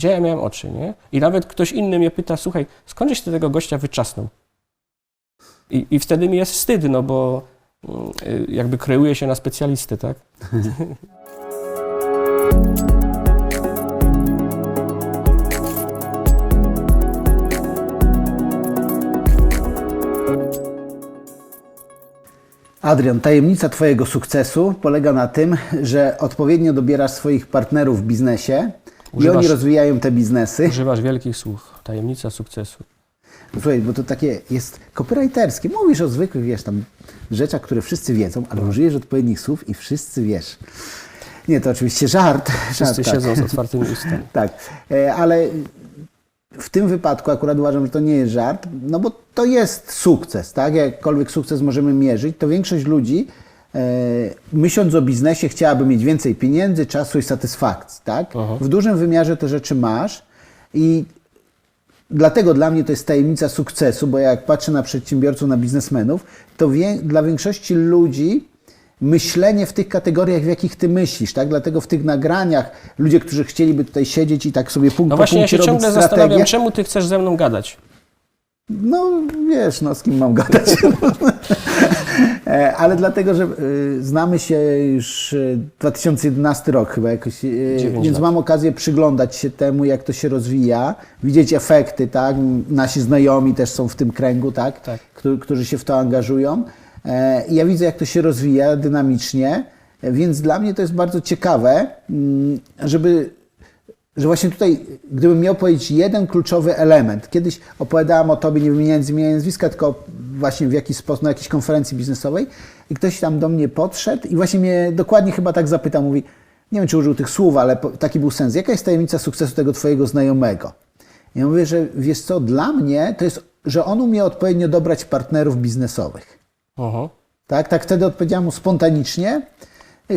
Gdzie ja miałem oczy, nie? I nawet ktoś inny mnie pyta, słuchaj, skądś ty tego gościa wyczasnął? I, I wtedy mi jest wstyd, no bo mm, jakby kreuje się na specjalistę, tak? Adrian, tajemnica Twojego sukcesu polega na tym, że odpowiednio dobierasz swoich partnerów w biznesie i Używasz- oni rozwijają te biznesy. Używasz wielkich słów. Tajemnica sukcesu. Słuchaj, bo to takie jest copywriterskie. Mówisz o zwykłych, wiesz, tam rzeczach, które wszyscy wiedzą, ale użyjesz odpowiednich słów i wszyscy wiesz. Nie, to oczywiście żart. Wszyscy żart, tak. siedzą z otwartymi ustami. Tak, ale w tym wypadku akurat uważam, że to nie jest żart, no bo to jest sukces, tak? Jakkolwiek sukces możemy mierzyć, to większość ludzi myśląc o biznesie chciałaby mieć więcej pieniędzy, czasu i satysfakcji, tak? Aha. W dużym wymiarze te rzeczy masz i Dlatego dla mnie to jest tajemnica sukcesu, bo jak patrzę na przedsiębiorców, na biznesmenów, to wie, dla większości ludzi myślenie w tych kategoriach, w jakich ty myślisz, tak? Dlatego w tych nagraniach ludzie, którzy chcieliby tutaj siedzieć i tak sobie punkt No po właśnie, ja punkcie się robić ciągle strategię, zastanawiam, czemu ty chcesz ze mną gadać? no wiesz, no z kim mam gadać. E, Ale dlatego, że y, znamy się już y, 2011 rok chyba jakoś, więc mam okazję przyglądać się temu, jak to się rozwija, widzieć efekty, tak? Nasi znajomi też są w tym kręgu, tak? Tak. Którzy, się w to angażują. E, I ja widzę, jak to się rozwija dynamicznie, e, więc dla mnie to jest bardzo ciekawe, mm, żeby że właśnie tutaj, gdybym miał powiedzieć jeden kluczowy element, kiedyś opowiadałem o tobie, nie wymieniając imienia nazwiska, tylko właśnie w jakiś sposób, na jakiejś konferencji biznesowej i ktoś tam do mnie podszedł i właśnie mnie dokładnie chyba tak zapytał, mówi, nie wiem czy użył tych słów, ale taki był sens, jaka jest tajemnica sukcesu tego twojego znajomego? Ja mówię, że wiesz co, dla mnie to jest, że on umie odpowiednio dobrać partnerów biznesowych. Aha. Tak, tak wtedy odpowiedziałem mu spontanicznie.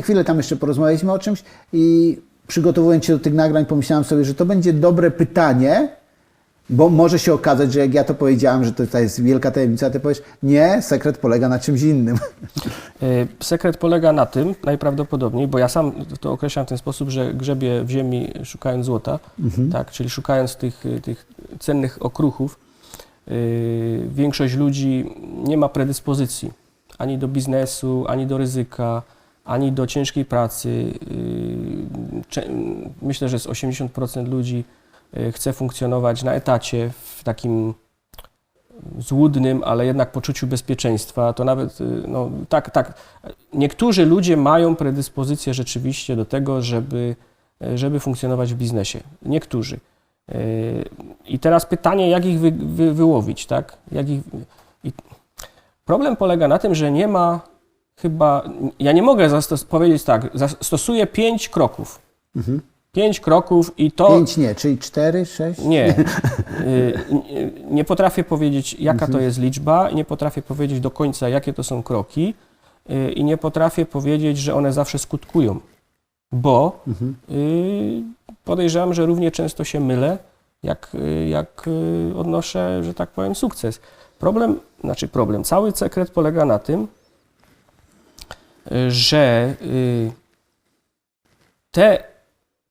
Chwilę tam jeszcze porozmawialiśmy o czymś i przygotowując się do tych nagrań pomyślałem sobie, że to będzie dobre pytanie, bo może się okazać, że jak ja to powiedziałem, że to, jest wielka tajemnica, ty powiesz, nie, sekret polega na czymś innym. Y, Sekret polega na tym, najprawdopodobniej, bo ja sam to określam w ten sposób, że grzebię w ziemi szukając złota, tak, czyli szukając tych, y, tych cennych okruchów. Y, Większość ludzi nie ma predyspozycji ani do biznesu, ani do ryzyka, ani do ciężkiej pracy. Myślę, że z 80% ludzi y, chce funkcjonować na etacie w takim złudnym, ale jednak poczuciu bezpieczeństwa, to nawet, y, no tak, tak, niektórzy ludzie mają predyspozycję rzeczywiście do tego, żeby, y, żeby funkcjonować w biznesie. Niektórzy. I teraz pytanie, jak ich wy, wy, wyłowić, tak? Jak ich, problem polega na tym, że nie ma chyba, ja nie mogę powiedzieć tak, stosuję pięć kroków. Pięć kroków i to... Pięć nie, czyli cztery, sześć? Nie. Y, Nie potrafię powiedzieć, jaka to jest liczba, nie potrafię powiedzieć do końca, jakie to są kroki y, i nie potrafię powiedzieć, że one zawsze skutkują, bo y, podejrzewam, że równie często się mylę, jak, jak odnoszę, że tak powiem, sukces. Problem, znaczy problem, cały sekret polega na tym, że te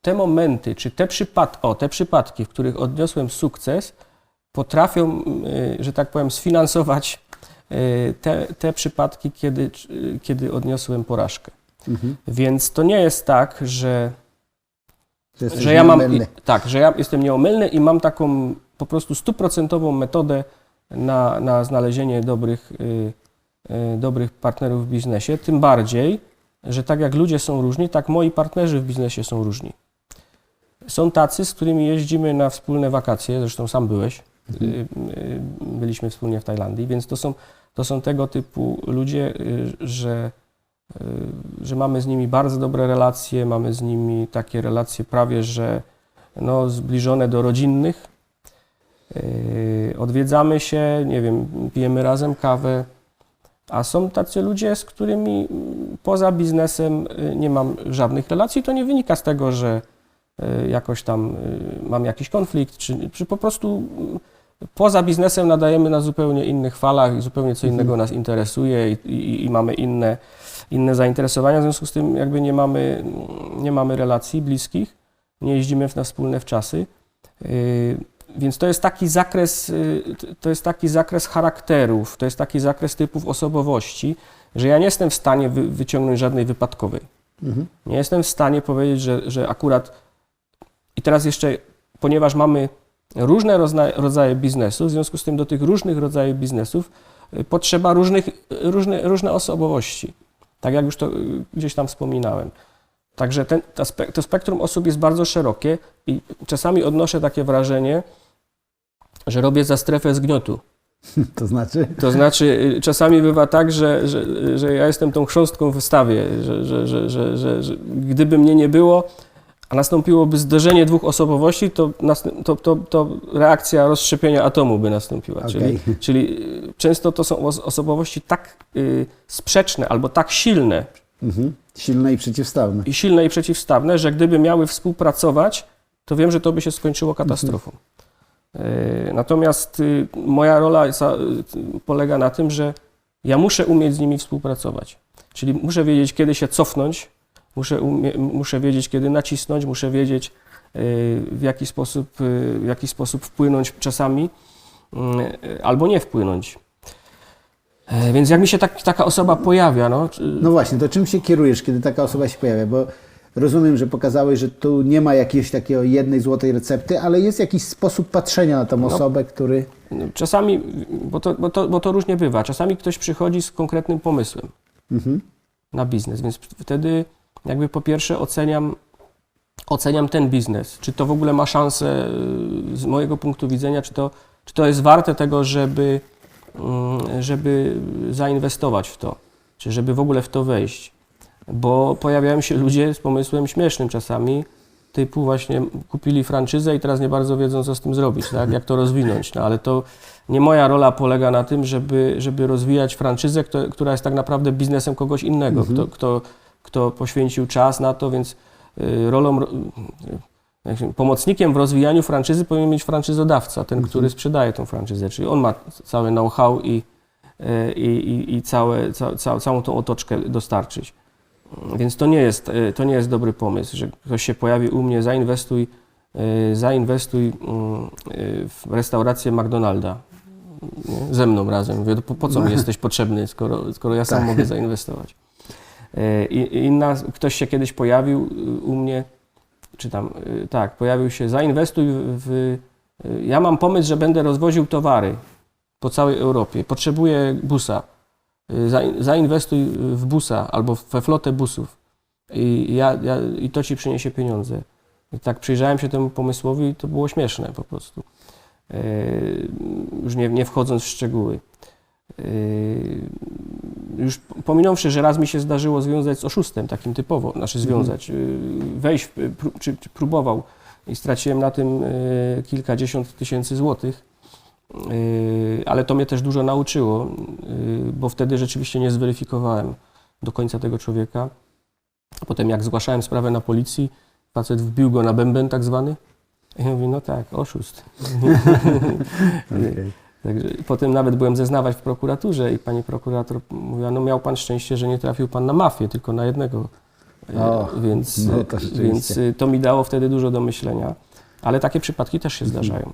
te momenty, czy te, przypad o, te przypadki, w których odniosłem sukces, potrafią, y, że tak powiem, sfinansować y, te, te przypadki, kiedy, y, kiedy odniosłem porażkę. Mhm. Więc to nie jest tak, że, że ja mam. nieomylny. i- Tak, że ja jestem nieomylny i mam taką po prostu stuprocentową metodę na, na znalezienie dobrych, dobrych partnerów w biznesie. Tym bardziej, że tak jak ludzie są różni, tak moi partnerzy w biznesie są różni. Są tacy, z którymi jeździmy na wspólne wakacje, zresztą sam byłeś, y, y, byliśmy wspólnie w Tajlandii, więc to są, to są tego typu ludzie, y, że, że mamy z nimi bardzo dobre relacje, mamy z nimi takie relacje prawie, że no, zbliżone do rodzinnych. Odwiedzamy się, nie wiem, pijemy razem kawę, a są tacy ludzie, z którymi poza biznesem nie mam żadnych relacji. To nie wynika z tego, że jakoś tam y, mam jakiś konflikt, czy, czy po prostu mm, poza biznesem nadajemy na zupełnie innych falach i zupełnie co innego nas interesuje i, i, i mamy inne, inne zainteresowania. W związku z tym jakby nie mamy, nie mamy relacji bliskich, nie jeździmy na wspólne wczasy. Y, Więc to jest taki zakres, y, to jest taki zakres charakterów, to jest taki zakres typów osobowości, że ja nie jestem w stanie wy, wyciągnąć żadnej wypadkowej. Mhm. Nie jestem w stanie powiedzieć, że, że akurat. I teraz jeszcze, ponieważ mamy różne rodzaje biznesu, w związku z tym do tych różnych rodzajów biznesów y, potrzeba różnych, y, różne, różne osobowości. Tak jak już to y, gdzieś tam wspominałem. Także ten, ta spe, to spektrum osób jest bardzo szerokie i czasami odnoszę takie wrażenie, że robię za strefę zgniotu. To znaczy? To znaczy, czasami bywa tak, że, że, że ja jestem tą chrząstką w wystawie, że, że, że, że, że, że gdyby mnie nie było, a nastąpiłoby zderzenie dwóch osobowości, to, to, to, to reakcja rozszczepienia atomu by nastąpiła. Czyli, Okej. czyli y, często to są os- osobowości tak y, sprzeczne albo tak silne Mhm. Silne i przeciwstawne. i silne i przeciwstawne, że gdyby miały współpracować, to wiem, że to by się skończyło katastrofą. E, Natomiast y, moja rola za- y, polega na tym, że ja muszę umieć z nimi współpracować. Czyli muszę wiedzieć, kiedy się cofnąć, muszę, umie, muszę wiedzieć, kiedy nacisnąć, muszę wiedzieć, y, w jaki sposób, y, w jaki sposób wpłynąć czasami, y, albo nie wpłynąć. E, Więc jak mi się tak, taka osoba pojawia, no, No właśnie, to czym się kierujesz, kiedy taka osoba się pojawia? Bo rozumiem, że pokazałeś, że tu nie ma jakiejś takiej jednej złotej recepty, ale jest jakiś sposób patrzenia na tą osobę, który... Czasami, bo to, bo, to, bo to różnie bywa, czasami ktoś przychodzi z konkretnym pomysłem Mhm. na biznes, więc wtedy jakby po pierwsze oceniam, oceniam ten biznes, czy to w ogóle ma szansę y, z mojego punktu widzenia, czy to, czy to jest warte tego, żeby, mm, żeby zainwestować w to, czy żeby w ogóle w to wejść. Bo pojawiają się ludzie z pomysłem śmiesznym czasami, typu właśnie kupili franczyzę i teraz nie bardzo wiedzą, co z tym zrobić, tak? jak to rozwinąć. No ale to nie moja rola polega na tym, żeby, żeby rozwijać franczyzę, kto, która jest tak naprawdę biznesem kogoś innego, kto, kto, kto poświęcił czas na to, więc y, rolą, ro- y, pomocnikiem w rozwijaniu franczyzy powinien być franczyzodawca, ten, który sprzedaje tą franczyzę, czyli on ma całe know-how i, y, i, i, i całe, ca, ca, całą tą otoczkę dostarczyć. Więc to nie jest, to nie jest dobry pomysł, że ktoś się pojawi u mnie, zainwestuj, zainwestuj mm, w restaurację McDonalda. Nie? Ze mną razem. Mówię, po, po co mi jesteś potrzebny, skoro, skoro ja sam Tak. mogę zainwestować. I inna, ktoś się kiedyś pojawił y, u mnie, czy tam, y, tak, pojawił się, zainwestuj w, y, ja mam pomysł, że będę rozwoził towary po całej Europie. Potrzebuję busa. Zain- Zainwestuj w busa albo we flotę busów i, ja, ja, i to ci przyniesie pieniądze. Tak przyjrzałem się temu pomysłowi i to było śmieszne po prostu. Yy, Już nie, nie wchodząc w szczegóły. Yy, Już pominąwszy, że raz mi się zdarzyło związać z oszustem, takim typowo, znaczy związać, yy, wejść, pró- czy, czy próbował i straciłem na tym yy, kilkadziesiąt tysięcy złotych. Yy, ale to mnie też dużo nauczyło, yy, bo wtedy rzeczywiście nie zweryfikowałem do końca tego człowieka. Potem jak zgłaszałem sprawę na policji, facet wbił go na bęben tak zwany. I ja mówię, no tak, oszust. Także potem nawet byłem zeznawać w prokuraturze i pani prokurator mówiła, no miał pan szczęście, że nie trafił pan na mafię, tylko na jednego. E, O, więc, no to więc y, to mi dało wtedy dużo do myślenia. Ale takie przypadki też się zdarzają.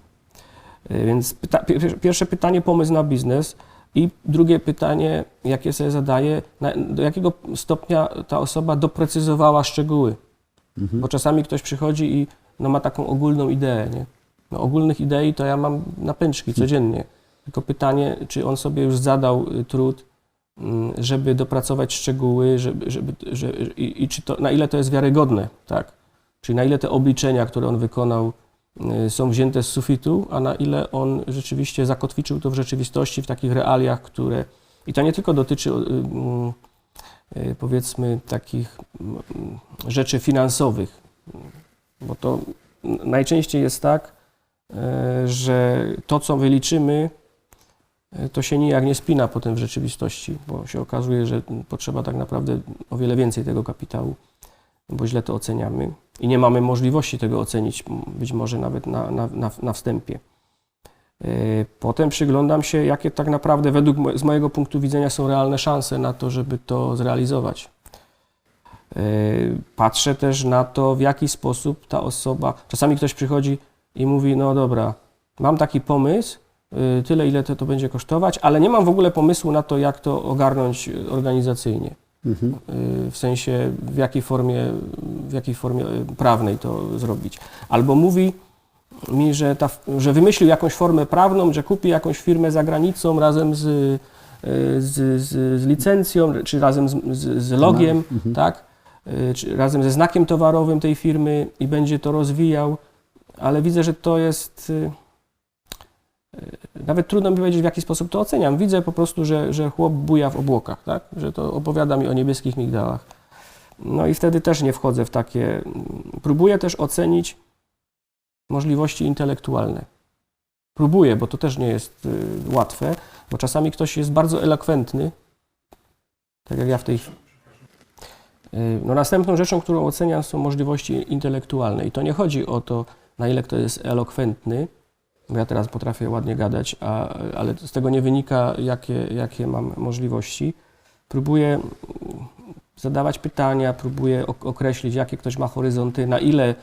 Y, Więc pyta, pier- pierwsze pytanie, pomysł na biznes. I drugie pytanie, jakie sobie zadaję, na, do jakiego stopnia ta osoba doprecyzowała szczegóły. Bo czasami ktoś przychodzi i no, ma taką ogólną ideę. Nie? No, ogólnych idei to ja mam na pęczki codziennie. Tylko pytanie, czy on sobie już zadał y, trud, mm, żeby dopracować szczegóły, żeby, żeby, że, i, i czy to, na ile to jest wiarygodne, tak? Czyli na ile te obliczenia, które on wykonał, y, są wzięte z sufitu, a na ile on rzeczywiście zakotwiczył to w rzeczywistości, w takich realiach, które. I to nie tylko dotyczy y, powiedzmy takich mm, rzeczy finansowych, bo to najczęściej jest tak, że to, co wyliczymy, to się nijak nie spina potem w rzeczywistości, bo się okazuje, że potrzeba tak naprawdę o wiele więcej tego kapitału, bo źle to oceniamy i nie mamy możliwości tego ocenić, być może nawet na, na, na, na wstępie. E, Potem przyglądam się, jakie tak naprawdę według z mojego punktu widzenia są realne szanse na to, żeby to zrealizować. E, Patrzę też na to, w jaki sposób ta osoba. Czasami ktoś przychodzi i mówi, no dobra, mam taki pomysł, tyle ile to, to będzie kosztować, ale nie mam w ogóle pomysłu na to, jak to ogarnąć y, organizacyjnie. Mhm. Y, w sensie w jakiej formie, w jakiej formie y, prawnej to zrobić. Albo mówi mi, że, ta, że wymyślił jakąś formę prawną, że kupi jakąś firmę za granicą razem z, y, z, z, z licencją, czy razem z, z, logiem, Mhm. tak? Y, Czy razem ze znakiem towarowym tej firmy i będzie to rozwijał, ale widzę, że to jest. Y, Nawet trudno mi powiedzieć, w jaki sposób to oceniam. Widzę po prostu, że, że chłop buja w obłokach, tak? że to opowiada mi o niebieskich migdałach. No i wtedy też nie wchodzę w takie. Próbuję też ocenić możliwości intelektualne. Próbuję, bo to też nie jest y, łatwe, bo czasami ktoś jest bardzo elokwentny, tak jak ja w tej chwili. Y, No następną rzeczą, którą oceniam, są możliwości intelektualne. I to nie chodzi o to, na ile kto jest elokwentny, ja teraz potrafię ładnie gadać, a, ale z tego nie wynika, jakie, jakie mam możliwości. Próbuję mm, zadawać pytania, próbuję ok- określić, jakie ktoś ma horyzonty, na ile,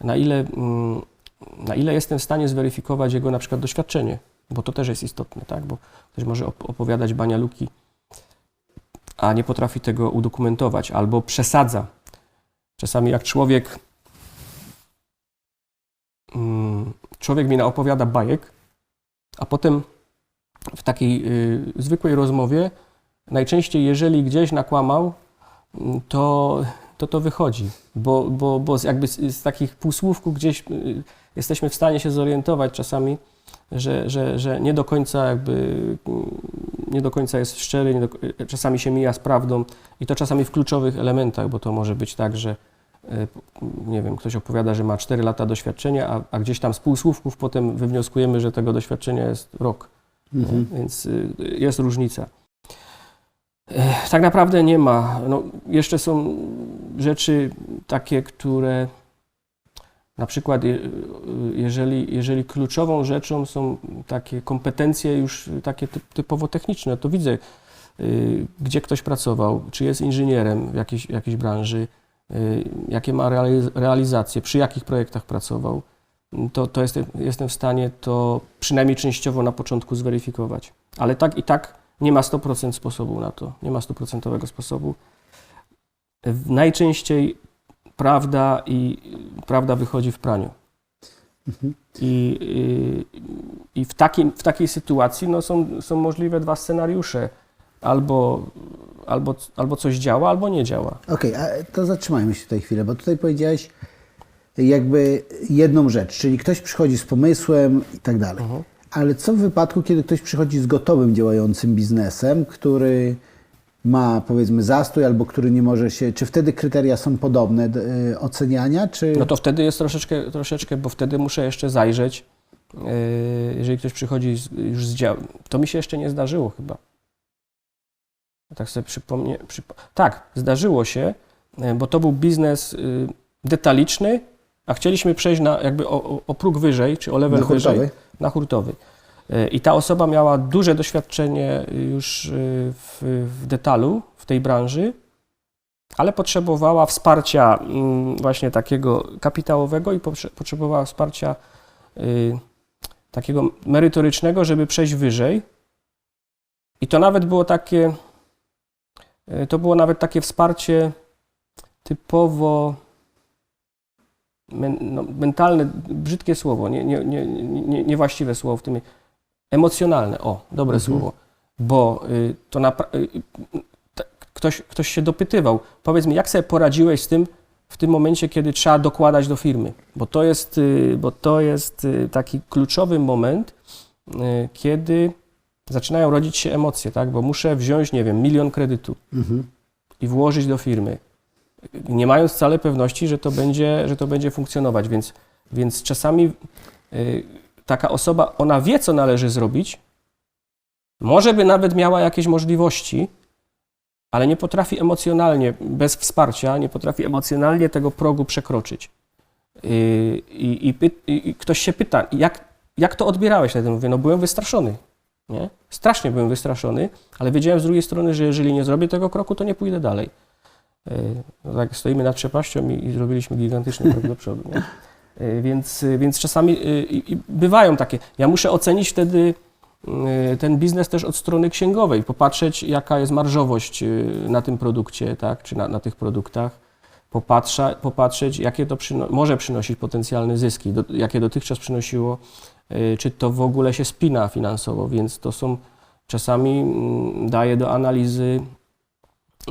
na ile, mm, na ile jestem w stanie zweryfikować jego na przykład doświadczenie, bo to też jest istotne, tak? bo ktoś może op- opowiadać banialuki, a nie potrafi tego udokumentować, albo przesadza. Czasami jak człowiek mm, człowiek mi opowiada bajek, a potem w takiej y, zwykłej rozmowie najczęściej, jeżeli gdzieś nakłamał, mm, to to, to wychodzi, bo, bo, bo z, jakby z, z takich półsłówków gdzieś y, jesteśmy w stanie się zorientować czasami, że, że, że nie do końca jakby mm, nie do końca jest szczery, do, y, czasami się mija z prawdą i to czasami w kluczowych elementach, bo to może być tak, że nie wiem, ktoś opowiada, że ma 4 lata doświadczenia, a, a gdzieś tam z półsłówków potem wywnioskujemy, że tego doświadczenia jest rok. Mhm. Więc y, jest różnica. Ech, Tak naprawdę nie ma. No, jeszcze są rzeczy takie, które na przykład, y, jeżeli, jeżeli kluczową rzeczą są takie kompetencje już takie typ, typowo techniczne, to widzę, y, gdzie ktoś pracował, czy jest inżynierem w jakiejś, jakiejś branży, jakie ma realiz- realizacje, przy jakich projektach pracował, to, to jestem, jestem w stanie to przynajmniej częściowo na początku zweryfikować. Ale tak i tak nie ma 100% sposobu na to, nie ma 100% sposobu. Najczęściej prawda i prawda wychodzi w praniu. I, i, i w, takim, w takiej sytuacji no, są, są możliwe dwa scenariusze. Albo, albo, albo coś działa, albo nie działa. Okej, a to zatrzymajmy się tutaj chwilę, bo tutaj powiedziałeś jakby jedną rzecz, czyli ktoś przychodzi z pomysłem i tak dalej. Mhm. Ale co w wypadku, kiedy ktoś przychodzi z gotowym działającym biznesem, który ma powiedzmy zastój albo który nie może się, czy wtedy kryteria są podobne do y, oceniania, czy... No to wtedy jest troszeczkę, troszeczkę bo wtedy muszę jeszcze zajrzeć. Yy, Jeżeli ktoś przychodzi z, już z dział... To mi się jeszcze nie zdarzyło chyba. Tak sobie przypomnę. Przypo... Tak, zdarzyło się, yy, bo to był biznes yy, detaliczny, a chcieliśmy przejść na jakby o, o, próg wyżej, czy o level na wyżej hurtowy? na hurtowy. Y, I ta osoba miała duże doświadczenie już y, w, w detalu w tej branży, ale potrzebowała wsparcia mm, właśnie takiego kapitałowego i potrze- potrzebowała wsparcia y, takiego merytorycznego, żeby przejść wyżej. I to nawet było takie, y, to było nawet takie wsparcie typowo men, no, mentalne, brzydkie słowo, nie, nie, nie, nie, niewłaściwe słowo w tym, emocjonalne, o, dobre Mhm. słowo, bo y, to napra- y, t- ktoś, ktoś się dopytywał, powiedz mi, jak sobie poradziłeś z tym w tym momencie, kiedy trzeba dokładać do firmy, bo to jest, y, bo to jest y, taki kluczowy moment, y, kiedy zaczynają rodzić się emocje, tak, bo muszę wziąć, nie wiem, milion kredytu Mhm. i włożyć do firmy, nie mając wcale pewności, że to będzie, że to będzie funkcjonować. Więc, więc czasami y, taka osoba, ona wie, co należy zrobić, może by nawet miała jakieś możliwości, ale nie potrafi emocjonalnie, bez wsparcia, nie potrafi emocjonalnie tego progu przekroczyć. Y, I, i, i, i ktoś się pyta, jak, jak to odbierałeś? Wtedy mówię, no byłem wystraszony. Nie? Strasznie byłem wystraszony, ale wiedziałem z drugiej strony, że jeżeli nie zrobię tego kroku, to nie pójdę dalej. Yy, no tak stoimy nad przepaścią i, i zrobiliśmy gigantyczny krok do przodu. Nie? Y, Więc, więc czasami i bywają takie. Ja muszę ocenić wtedy ten biznes też od strony księgowej, popatrzeć, jaka jest marżowość na tym produkcie, tak, czy na, na tych produktach. Popatrza, popatrzeć, jakie to przyno- może przynosić potencjalne zyski, do, jakie dotychczas przynosiło, czy to w ogóle się spina finansowo, więc to są czasami mm, daje do analizy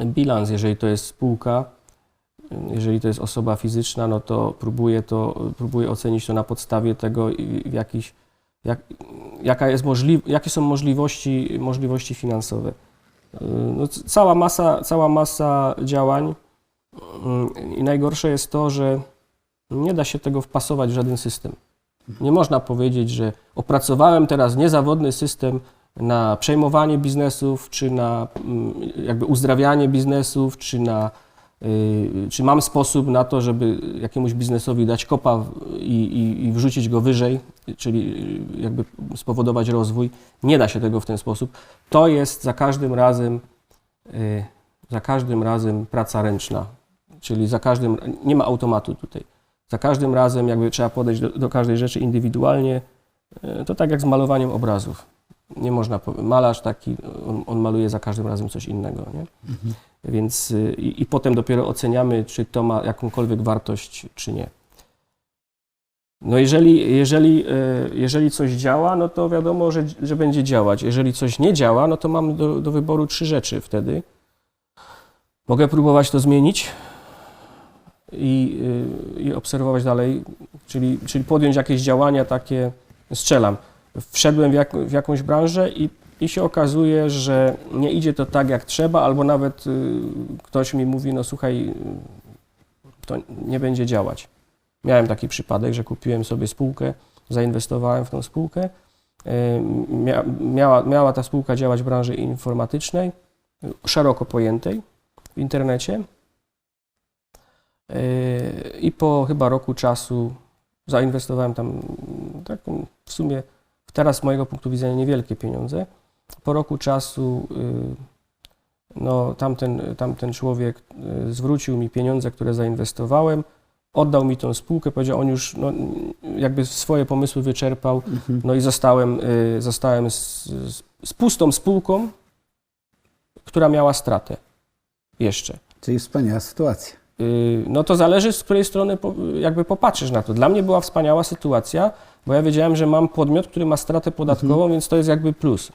bilans, jeżeli to jest spółka, jeżeli to jest osoba fizyczna, no to próbuję to, próbuję ocenić to na podstawie tego, w jakiś, jak, jaka jest możli, jakie są możliwości, możliwości finansowe. Yy, No, cała, masa, cała masa działań yy, i najgorsze jest to, że nie da się tego wpasować w żaden system. Nie można powiedzieć, że opracowałem teraz niezawodny system na przejmowanie biznesów, czy na mm, jakby uzdrawianie biznesów, czy na y, czy mam sposób na to, żeby jakiemuś biznesowi dać kopa i, i, i wrzucić go wyżej, czyli y, jakby spowodować rozwój. Nie da się tego w ten sposób. To jest za każdym razem, y, za każdym razem praca ręczna, czyli za każdym, nie ma automatu tutaj. Za każdym razem jakby trzeba podejść do, do każdej rzeczy indywidualnie. Y, To tak jak z malowaniem obrazów. Nie można, malarz taki, on, on maluje za każdym razem coś innego, nie? Więc y, i, i potem dopiero oceniamy, czy to ma jakąkolwiek wartość, czy nie. No jeżeli, jeżeli, y, jeżeli coś działa, no to wiadomo, że, że będzie działać. Jeżeli coś nie działa, no to mamy do, do wyboru trzy rzeczy wtedy. Mogę próbować to zmienić i, y, i obserwować dalej, czyli, czyli podjąć jakieś działania takie, strzelam. Wszedłem w, jak, w jakąś branżę i i się okazuje, że nie idzie to tak jak trzeba, albo nawet y, ktoś mi mówi, no słuchaj, y, to nie będzie działać. Miałem taki przypadek, że kupiłem sobie spółkę, zainwestowałem w tą spółkę. Mia, miała, miała ta spółka działać w branży informatycznej, szeroko pojętej w internecie. Y, I po chyba roku czasu zainwestowałem tam w sumie teraz z mojego punktu widzenia niewielkie pieniądze. Po roku czasu y, no, tamten, tamten człowiek y, zwrócił mi pieniądze, które zainwestowałem, oddał mi tą spółkę, powiedział, on już no, jakby swoje pomysły wyczerpał, no i zostałem, zostałem z, z, z pustą spółką, która miała stratę jeszcze. Czyli wspaniała sytuacja. Y, No to zależy, z której strony jakby popatrzysz na to. Dla mnie była wspaniała sytuacja, bo ja wiedziałem, że mam podmiot, który ma stratę podatkową, więc to jest jakby plus.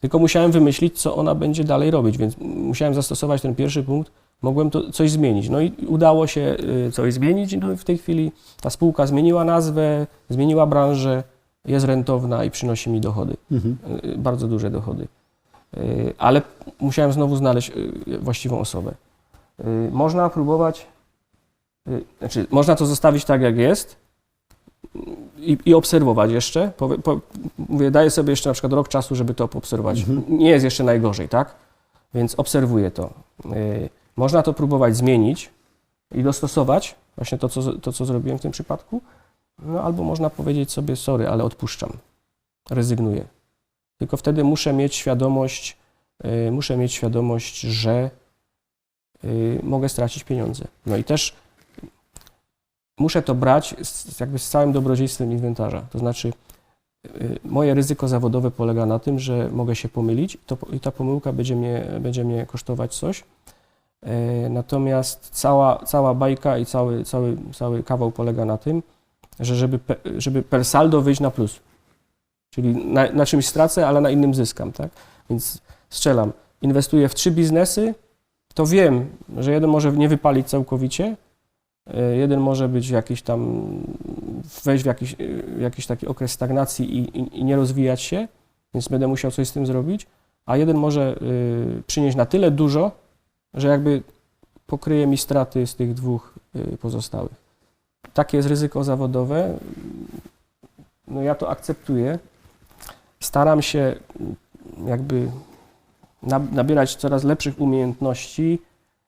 Tylko musiałem wymyślić, co ona będzie dalej robić, więc musiałem zastosować ten pierwszy punkt. Mogłem to coś zmienić. No i udało się y, coś zmienić. No i w tej chwili ta spółka zmieniła nazwę, zmieniła branżę, jest rentowna i przynosi mi dochody. Mhm. Y, bardzo duże dochody. Ale musiałem znowu znaleźć właściwą osobę. Y, Można próbować, y, znaczy można to zostawić tak jak jest i, i obserwować jeszcze. Powie- Po, mówię, daję sobie jeszcze na przykład rok czasu, żeby to poobserwować. Nie jest jeszcze najgorzej, tak? Więc obserwuję to. Y, Można to próbować zmienić i dostosować, właśnie to co, to, co zrobiłem w tym przypadku. No albo można powiedzieć sobie, sorry, ale odpuszczam, rezygnuję. Tylko wtedy muszę mieć świadomość, muszę mieć świadomość, że mogę stracić pieniądze. No i też muszę to brać z, jakby z całym dobrodziejstwem inwentarza. To znaczy, y, moje ryzyko zawodowe polega na tym, że mogę się pomylić to, i ta pomyłka będzie mnie, będzie mnie kosztować coś. Y, Natomiast cała, cała bajka i cały, cały, cały kawał polega na tym, że żeby, żeby per saldo wyjść na plus. Czyli na, na czymś stracę, ale na innym zyskam, tak? Więc strzelam. Inwestuję w trzy biznesy, to wiem, że jeden może nie wypalić całkowicie, y, jeden może być jakiś tam, wejść w jakiś, w jakiś taki okres stagnacji i, i, i nie rozwijać się, więc będę musiał coś z tym zrobić, a jeden może y, przynieść na tyle dużo, że jakby pokryje mi straty z tych dwóch y, pozostałych. Takie jest ryzyko zawodowe. No ja to akceptuję. Staram się jakby nabierać coraz lepszych umiejętności,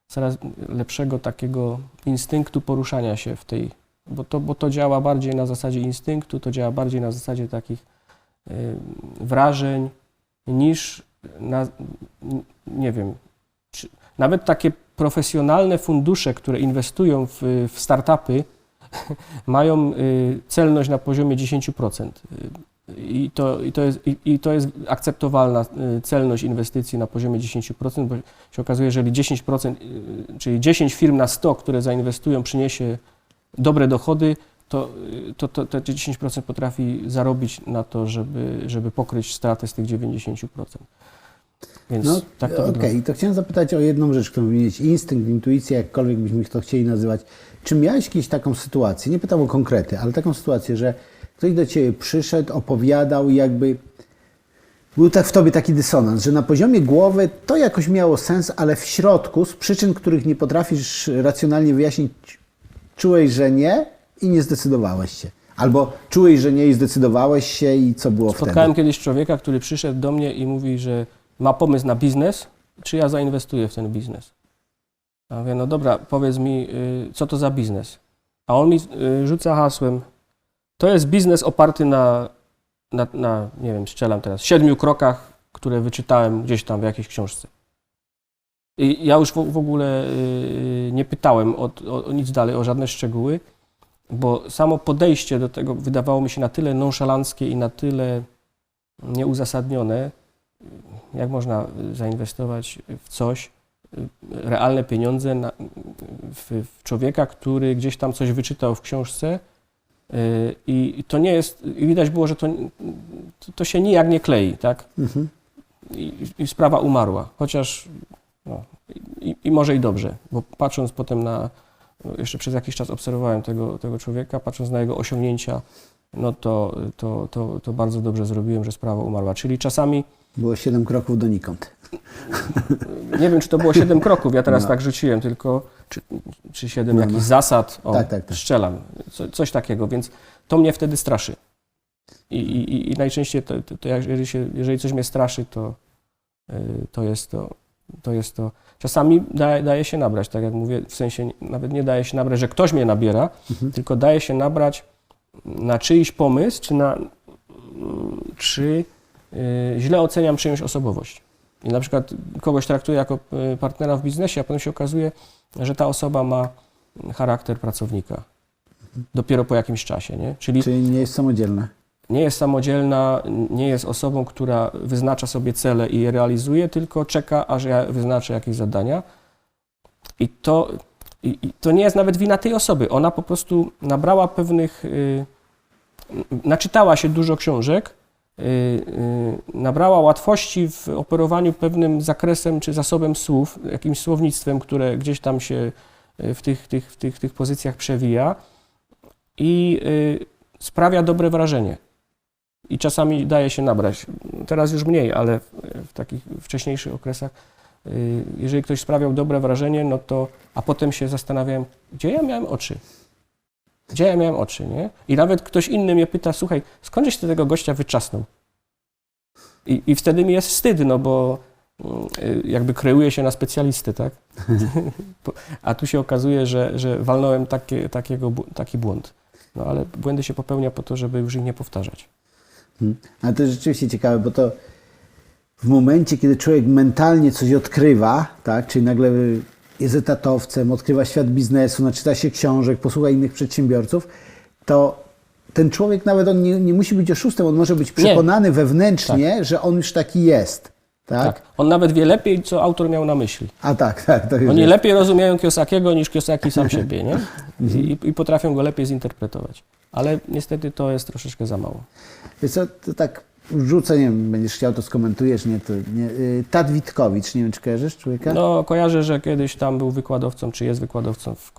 coraz lepszego takiego instynktu poruszania się w tej, bo to, bo to działa bardziej na zasadzie instynktu, to działa bardziej na zasadzie takich y, wrażeń niż na, nie wiem, czy, nawet takie profesjonalne fundusze, które inwestują w, w startupy mają y, celność na poziomie 10%. I to, i, to jest, i, I to jest akceptowalna y, celność inwestycji na poziomie 10%, bo się okazuje, że jeżeli 10%, y, czyli 10 firm na 100, które zainwestują, przyniesie dobre dochody, to, y, to, to te 10% potrafi zarobić na to, żeby, żeby pokryć straty z tych 90%. Więc No, tak to Okej, wygląda. to chciałem zapytać o jedną rzecz, którą mieć instynkt, intuicja, jakkolwiek byśmy to chcieli nazywać. Czy miałeś kiedyś taką sytuację, nie pytam o konkrety, ale taką sytuację, że ktoś do Ciebie przyszedł, opowiadał jakby był tak w Tobie taki dysonans, że na poziomie głowy to jakoś miało sens, ale w środku, z przyczyn, których nie potrafisz racjonalnie wyjaśnić, czułeś, że nie i nie zdecydowałeś się. Albo czułeś, że nie i zdecydowałeś się i co było Spotkałem wtedy? kiedyś człowieka, który przyszedł do mnie i mówi, że ma pomysł na biznes, czy ja zainwestuję w ten biznes. Ja mówię, no dobra, powiedz mi, y, co to za biznes? A on mi y, rzuca hasłem, to jest biznes oparty na, na, na nie wiem, strzelam teraz, siedmiu krokach, które wyczytałem gdzieś tam w jakiejś książce. I ja już w, w ogóle y, nie pytałem o, o, o nic dalej, o żadne szczegóły, bo samo podejście do tego wydawało mi się na tyle nonszalanckie i na tyle nieuzasadnione, jak można zainwestować w coś, realne pieniądze na, w, w człowieka, który gdzieś tam coś wyczytał w książce yy, i to nie jest, widać było, że to, to się nijak nie klei, tak? Mhm. I, i sprawa umarła, chociaż no, i, i może i dobrze, bo patrząc potem na, jeszcze przez jakiś czas obserwowałem tego, tego człowieka, patrząc na jego osiągnięcia, no to, to, to, to bardzo dobrze zrobiłem, że sprawa umarła. Czyli czasami, Było siedem kroków donikąd. nie wiem, czy to było 7 kroków, ja teraz No. tak rzuciłem, tylko czy, czy 7 No, jakichś no. zasad, o, Tak, tak, tak. strzelam, co, coś takiego, więc to mnie wtedy straszy. I, i, i najczęściej, to, to, to jeżeli, się, jeżeli coś mnie straszy, to, y, to jest to, to jest to. Czasami daje, daje się nabrać, tak jak mówię, w sensie nawet nie daje się nabrać, że ktoś mnie nabiera, Mhm. tylko daje się nabrać na czyjś pomysł, czy na, czy y, źle oceniam czyjąś osobowość. I na przykład kogoś traktuję jako y, partnera w biznesie, a potem się okazuje, że ta osoba ma charakter pracownika. Dopiero po jakimś czasie, nie? Czyli Czyli nie jest samodzielne. nie jest samodzielna, nie jest osobą, która wyznacza sobie cele i je realizuje, tylko czeka, aż ja wyznaczę jakieś zadania. I to, i, i to nie jest nawet wina tej osoby. Ona po prostu nabrała pewnych, y, naczytała się dużo książek, nabrała łatwości w operowaniu pewnym zakresem czy zasobem słów, jakimś słownictwem, które gdzieś tam się y, w tych, tych, tych, tych pozycjach przewija i y, sprawia dobre wrażenie. I czasami daje się nabrać. Teraz już mniej, ale w, takich wcześniejszych okresach, y, jeżeli ktoś sprawiał dobre wrażenie, no to, a potem się zastanawiałem, gdzie ja miałem oczy? Gdzie ja miałem oczy, nie? I nawet ktoś inny mnie pyta, słuchaj, skądś ty tego gościa wyczasnął? I, I wtedy mi jest wstyd, no bo mm, y, jakby kreuje się na specjalistę, tak? A tu się okazuje, że, że walnąłem takie, takiego, taki błąd. No ale błędy się popełnia po to, żeby już ich nie powtarzać. Mhm. Ale to jest rzeczywiście ciekawe, bo to w momencie, kiedy człowiek mentalnie coś odkrywa, tak, czyli nagle jest etatowcem, odkrywa świat biznesu, naczyta się książek, posłucha innych przedsiębiorców, to ten człowiek nawet on nie, nie musi być oszustem, on może być przekonany wewnętrznie, że on już taki jest. Tak? Tak. On nawet wie lepiej, co autor miał na myśli. A tak, tak. To Oni jest. lepiej rozumieją Kiosakiego niż Kiosaki sam siebie, nie? I, I potrafią go lepiej zinterpretować. Ale niestety to jest troszeczkę za mało. Wiesz co, to tak rzucę, nie wiem, będziesz chciał, to skomentujesz, nie, to nie. y, Tad Witkowicz, nie wiem, czy kojarzysz człowieka? No, kojarzę, że kiedyś tam był wykładowcą, czy jest wykładowcą w,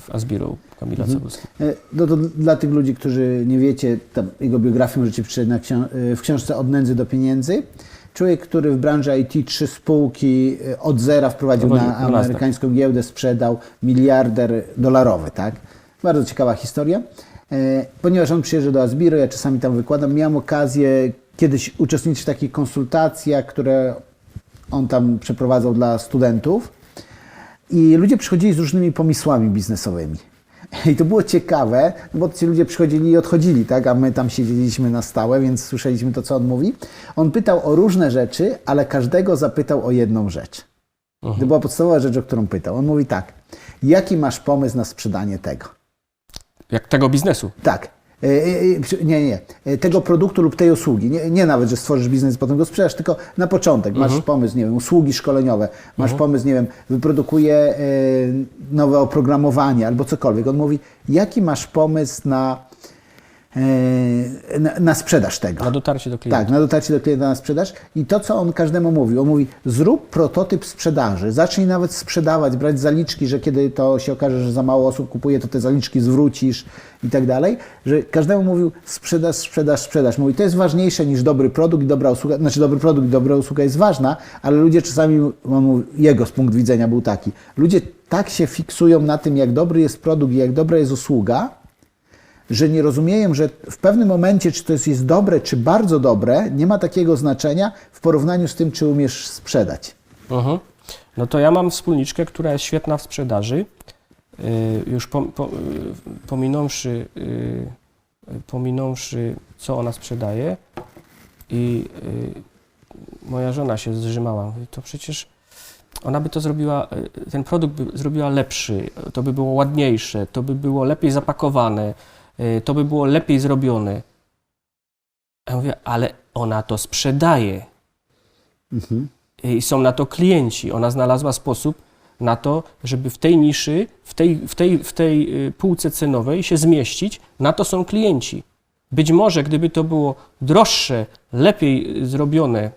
w Asbiro Kamila Mhm. Cebulskiego. E, No to dla tych ludzi, którzy nie wiecie, jego biografię możecie przeczytać e, w książce Od nędzy do pieniędzy. Człowiek, który w branży IT trzy spółki od zera wprowadził Prowadził na amerykańską giełdę, sprzedał miliarder dolarowy, tak? Bardzo ciekawa historia. E, Ponieważ on przyjeżdża do Asbiro, ja czasami tam wykładam, miałem okazję kiedyś uczestniczyć w takich konsultacjach, które on tam przeprowadzał dla studentów. I ludzie przychodzili z różnymi pomysłami biznesowymi. I to było ciekawe, no bo ci ludzie przychodzili i odchodzili, tak? A my tam siedzieliśmy na stałe, więc słyszeliśmy to, co on mówi. On pytał o różne rzeczy, ale każdego zapytał o jedną rzecz. To była podstawowa rzecz, o którą pytał. On mówi tak: jaki masz pomysł na sprzedanie tego? Jak tego biznesu. Tak. E, e, e, Nie, nie. Tego produktu lub tej usługi. Nie, nie nawet, że stworzysz biznes potem go sprzedasz, tylko na początek. Masz pomysł, nie wiem, usługi szkoleniowe. Masz pomysł, nie wiem, wyprodukuję e, nowe oprogramowanie albo cokolwiek. On mówi, jaki masz pomysł na, na, na sprzedaż tego? Na dotarcie do klienta. Tak, na dotarcie do klienta na sprzedaż. I to, co on każdemu mówi, on mówi, zrób prototyp sprzedaży, zacznij nawet sprzedawać, brać zaliczki, że kiedy to się okaże, że za mało osób kupuje, to te zaliczki zwrócisz i tak dalej, że każdemu mówił sprzedaż, sprzedaż, sprzedaż. Mówi, to jest ważniejsze niż dobry produkt i dobra usługa, znaczy dobry produkt i dobra usługa jest ważna, ale ludzie czasami, mówi, jego z punktu widzenia był taki, ludzie tak się fiksują na tym, jak dobry jest produkt i jak dobra jest usługa, że nie rozumieją, że w pewnym momencie, czy to jest, dobre, czy bardzo dobre, nie ma takiego znaczenia w porównaniu z tym, czy umiesz sprzedać. Mhm. No to ja mam wspólniczkę, która jest świetna w sprzedaży. Yy, już po, po, yy, pominąwszy, yy, pominąwszy, co ona sprzedaje i moja żona się zrzymała. To przecież ona by to zrobiła, ten produkt by zrobiła lepszy, to by było ładniejsze, to by było lepiej zapakowane, to by było lepiej zrobione. Ja mówię, ale ona to sprzedaje i są na to klienci. Ona znalazła sposób na to, żeby w tej niszy, w tej, w tej, w tej y, półce cenowej się zmieścić. Na to są klienci. Być może, gdyby to było droższe, lepiej y, zrobione,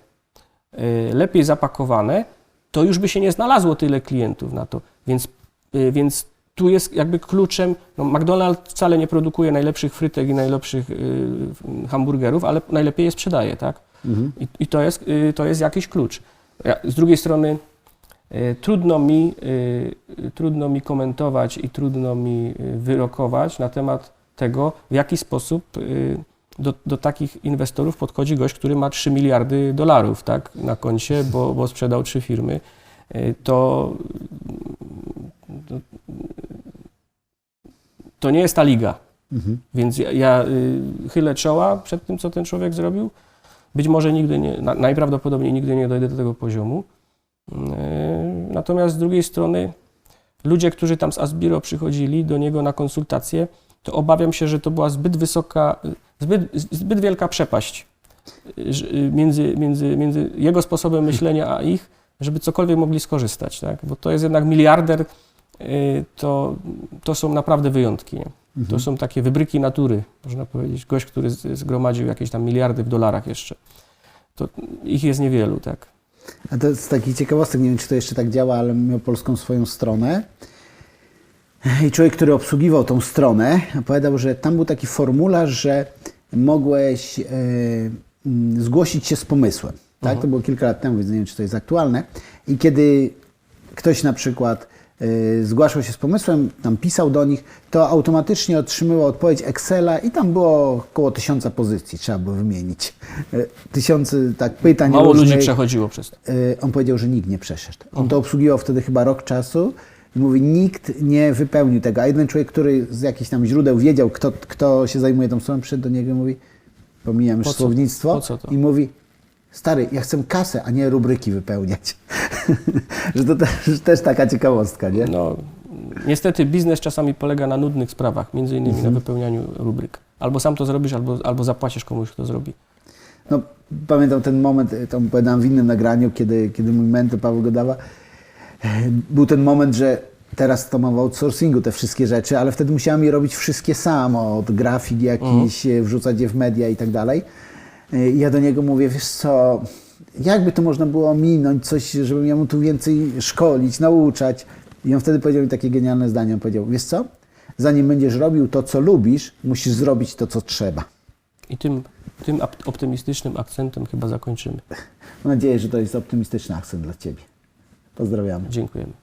y, lepiej zapakowane, to już by się nie znalazło tyle klientów na to. Więc, y, więc tu jest jakby kluczem. No McDonald's wcale nie produkuje najlepszych frytek i najlepszych y, hamburgerów, ale najlepiej je sprzedaje, tak? I, I to jest, y, to jest jakiś klucz. Ja, z drugiej strony y, trudno mi, y, trudno mi komentować i trudno mi y, wyrokować na temat tego, w jaki sposób y, do, do takich inwestorów podchodzi gość, który ma 3 miliardy dolarów tak, na koncie, bo, bo sprzedał trzy firmy. To, to, nie jest ta liga. Więc ja, ja y, chylę czoła przed tym, co ten człowiek zrobił. Być może nigdy nie, na, najprawdopodobniej nigdy nie dojdę do tego poziomu. Yy, Natomiast z drugiej strony ludzie, którzy tam z Asbiro przychodzili do niego na konsultacje, to obawiam się, że to była zbyt wysoka, zbyt, zbyt wielka przepaść że- yy, między, między, między jego sposobem myślenia a ich, żeby cokolwiek mogli skorzystać, tak? Bo to jest jednak miliarder, to, to są naprawdę wyjątki, nie? To są takie wybryki natury, można powiedzieć. Gość, który zgromadził jakieś tam miliardy w dolarach jeszcze. To ich jest niewielu, tak. A to z takich ciekawostek, nie wiem czy to jeszcze tak działa, ale miał polską swoją stronę. I człowiek, który obsługiwał tą stronę, opowiadał, że tam był taki formularz, że mogłeś e, mm, zgłosić się z pomysłem. Tak? To było kilka lat temu, więc nie wiem, czy to jest aktualne. I kiedy ktoś na przykład zgłaszał się z pomysłem, tam pisał do nich, to automatycznie otrzymywał odpowiedź Excela i tam było około tysiąca pozycji, trzeba było wymienić. E, Tysiące tak pytań Mało ludzi różnych. przechodziło przez to. Y, on powiedział, że nikt nie przeszedł. On to obsługiwał wtedy chyba rok czasu i mówi, nikt nie wypełnił tego. A jeden człowiek, który z jakichś tam źródeł wiedział, kto, kto się zajmuje tą stroną, przyszedł do niego i mówi, pomijam już słownictwo, i mówi, stary, ja chcę kasę, a nie rubryki wypełniać. że to też, też taka ciekawostka, nie? No, niestety biznes czasami polega na nudnych sprawach, między innymi Mhm. na wypełnianiu rubryk. Albo sam to zrobisz, albo, albo zapłacisz komuś, kto zrobi. No, pamiętam ten moment, y, to opowiadałem w innym nagraniu, kiedy, kiedy mój mentor Paweł Godawa, e, był ten moment, że teraz to mam w outsourcingu te wszystkie rzeczy, ale wtedy musiałem je robić wszystkie sam, od grafik jakiś, e, wrzucać je w media i tak dalej. E, ja do niego mówię, wiesz co, jakby to można było minąć, coś, żebym ja mu tu więcej szkolić, nauczać. I on wtedy powiedział mi takie genialne zdanie, on powiedział, wiesz co, zanim będziesz robił to, co lubisz, musisz zrobić to, co trzeba. I tym, tym optymistycznym akcentem chyba zakończymy. Mam nadzieję, że to jest optymistyczny akcent dla Ciebie. Pozdrawiamy. Dziękujemy.